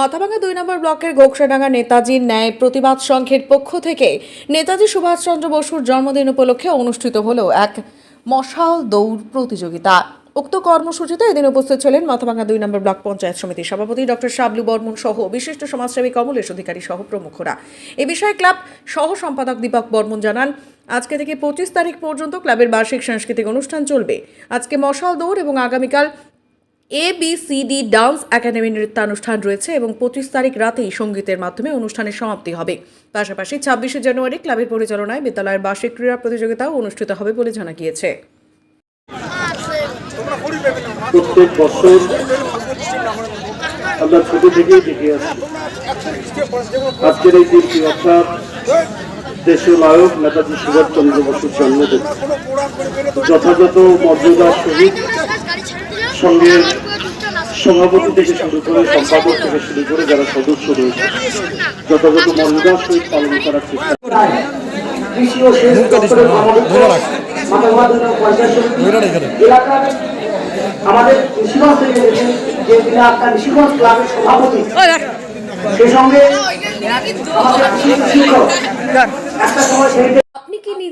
মাথাভাঙা দুই নম্বর ব্লকের গোকসাডাঙ্গা নেতাজি ন্যায় প্রতিবাদ সংঘের পক্ষ থেকে নেতাজি সুভাষচন্দ্র বসুর জন্মদিন উপলক্ষে অনুষ্ঠিত হল এক মশাল দৌড় প্রতিযোগিতা। উক্ত কর্মসূচিতে এদিন উপস্থিত ছিলেন মাথাভাঙা দুই নম্বর ব্লক পঞ্চায়েত সমিতির সভাপতি ডক্টর শাবলু বর্মন সহ বিশিষ্ট সমাজসেবী কমলেশ অধিকারী সহ প্রমুখরা। এ বিষয়ে ক্লাব সহ সম্পাদক দীপক বর্মন জানান, আজকে থেকে পঁচিশ তারিখ পর্যন্ত ক্লাবের বার্ষিক সাংস্কৃতিক অনুষ্ঠান চলবে। আজকে মশাল দৌড় এবং আগামীকাল A B C D dance academy নৃত্যানুষ্ঠান রয়েছে এবং পঁচিশ তারিখ রাতেই সঙ্গীতের মাধ্যমে অনুষ্ঠানের সমাপ্তি হবে। পাশাপাশি ছাব্বিশে জানুয়ারি ক্লাবের পরিচালনায় বিদ্যালয়ের বার্ষিক ক্রীড়া প্রতিযোগিতাও অনুষ্ঠিত হবে বলে জানা গিয়েছে। প্রত্যেক বছর আমরা ছোট থেকেই দেখে আসছি আজকের এই দিনটি অর্থাৎ দেশের নায়ক নেতাজি সুভাষচন্দ্র বসুর জন্মদিন। যথাযথ মর্যাদার সহিত সঙ্গে সভাপতি থেকে শুরু করে সম্পাদক থেকে শুরু করে যারা সদস্য রয়েছে যথাযথ মর্যাদার সহিত পালন করার চেষ্টা আমাদের ঋষিগঞ্জ থেকে যে তিনি আপনার ঋষিগঞ্জ ক্লাবের সভাপতি। সেই সঙ্গে আমাদের শিক্ষক শিক্ষক একটা সময় সেই আপনি কি নিজের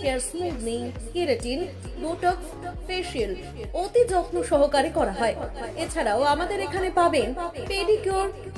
hair smoothening keratin botox facial অতি যত্ন সহকারে করা হয়। এছাড়াও আমাদের এখানে পাবেন pedicure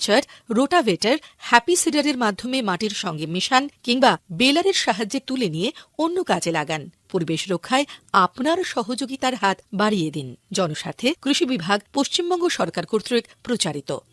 মালচার রোটাভেটার, হ্যাপি সিডারের মাধ্যমে মাটির সঙ্গে মিশান কিংবা বেলারের সাহায্যে তুলে নিয়ে অন্য কাজে লাগান। পরিবেশ রক্ষায় আপনার সহযোগিতার হাত বাড়িয়ে দিন। জনস্বার্থে কৃষি বিভাগ পশ্চিমবঙ্গ সরকার কর্তৃক প্রচারিত।